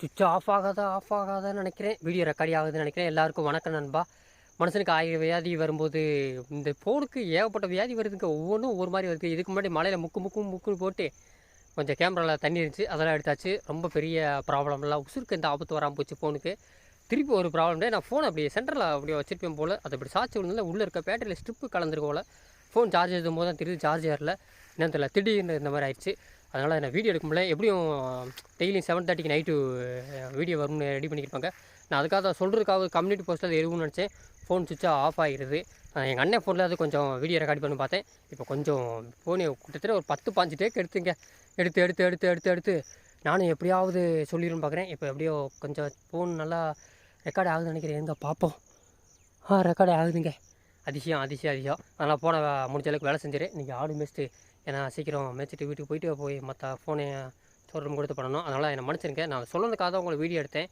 சுவிட்ச் ஆஃப் ஆகாதா ஆஃப் ஆகாதான்னு நினைக்கிறேன். வீடியோ ரெக்கார்டி ஆகுதுன்னு நினைக்கிறேன். எல்லாருக்கும் வணக்கம் நண்பா. மனுஷனுக்கு ஆயிரம் வியாதி வரும்போது இந்த ஃபோனுக்கு ஏகப்பட்ட வியாதி வருதுங்க. ஒவ்வொன்றும் ஒவ்வொரு மாதிரி வருது. இதுக்கு முன்னாடி மலையில் முக்கு முக்கு முக்குன்னு போட்டு கொஞ்சம் கேமராவில் தண்ணி இருந்துச்சு. அதெல்லாம் எடுத்தாச்சு. ரொம்ப பெரிய ப்ராப்ளம்லாம் உசுருக்கு இந்த ஆபத்து வராமல் போச்சு ஃபோனுக்கு திருப்பி ஒரு ப்ராப்ளம் நான் ஃபோன் அப்படியே சென்டரில் அப்படியே வச்சுருப்பேன் போல். அது அப்படி சாட்சி விழுந்ததில் உள்ளே இருக்க பேட்டரியில் ஸ்ட்ரிப்பு கலந்துருக்கோல ஃபோன் சார்ஜ் எழுதும் போது தான் திருப்பி சார்ஜ் ஏறல. என்னன்னு தெரியல. திடீர்னு இந்த மாதிரி ஆயிடுச்சு. அதனால் நான் வீடியோ எடுக்க முடியல. எப்படியும் டெய்லியும் செவன் தேர்ட்டிக்கு நைட்டு வீடியோ வரும்னு ரெடி பண்ணியிருப்பாங்க நான் அதுக்காக சொல்கிறதுக்காக கம்யூனிட்டி போஸ்ட்டில் அது எதுவும் நினச்சேன். ஃபோன் சுவிட்சாக ஆஃப் ஆகிடுது எங்கள் அண்ணன் ஃபோனில் அது கொஞ்சம் வீடியோ ரெக்கார்ட் பண்ணி பார்த்தேன். இப்போ கொஞ்சம் ஃபோனு கிட்டத்தட்ட ஒரு பத்து பாஞ்சு டேக் எடுத்துங்க. எடுத்து எடுத்து எடுத்து எடுத்து எடுத்து நானும் எப்படியாவது சொல்லிடுன்னு பார்க்குறேன் இப்போ எப்படியோ கொஞ்சம் ஃபோன் நல்லா ரெக்கார்ட் ஆகுதுன்னு நினைக்கிறேன். எங்கே பார்ப்போம் ஆ ரெக்கார்ட் ஆகுதுங்க. அதிசயம் அதிசயம் அதிகம் அதனால் போட முடிஞ்ச அளவுக்கு வேலை செஞ்சிரு. இன்றைக்கி ஆடு மேய்ச்சிட்டு ஏன்னா சீக்கிரம் மேய்ச்சிட்டு வீட்டுக்கு போயிட்டு போய் மற்ற ஃபோனை ஷோரூம் கொடுத்து பண்ணணும். அதனால் என்னை மன்னிச்சிருங்க. நான் சொல்லுறதுக்காக தான் உங்களை வீடியோ எடுத்தேன்.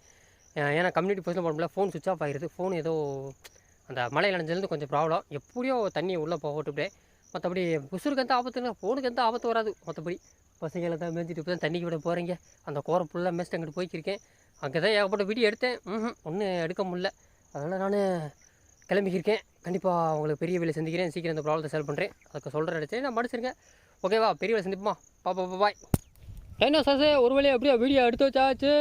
ஏன்னா கம்யூனிட்டி பர்சனல் பண்ண ஃபோன் சுவிச் ஆஃப் ஆகிடுது ஃபோன் ஏதோ அந்த மழை நனைஞ்சதுலேருந்து கொஞ்சம் ப்ராப்ளம் எப்படியோ தண்ணி உள்ளே போகட்டுப்பே மற்றபடி புசுருக்கு எந்த ஆபத்து இல்லை. ஃபோனுக்கு எந்த ஆபத்து வராது. மற்றபடி பசங்களை தான் மேய்ஞ்சிட்டு இப்போ தான் தண்ணிக்கு விட போகிறீங்க அந்த கோரை ஃபுல்லாக மேய்ச்சிட்டு அங்கிட்டு போய்க்கிருக்கேன். அங்கே தான் ஏகப்பட்ட வீடியோ எடுத்தேன். ம் ஒன்றும் எடுக்க முடியல. அதனால் நான் கிளம்பிக்கிருக்கேன். கண்டிப்பாக உங்களுக்கு பெரிய வேலை சந்திக்கிறேன். சீக்கிரம் இந்த ப்ராப்ளத்தை சால்வ் பண்ணுறேன் அதுக்கு சொல்கிற இடத்துல நான் மடிச்சிருக்கேன் ஓகேவா பெரிய வேலை சந்திப்போமா? பாப்பா பாய் என்ன சாசே? ஒரு வேலையை அப்படியே வீடியோ எடுத்து வச்சாச்சு.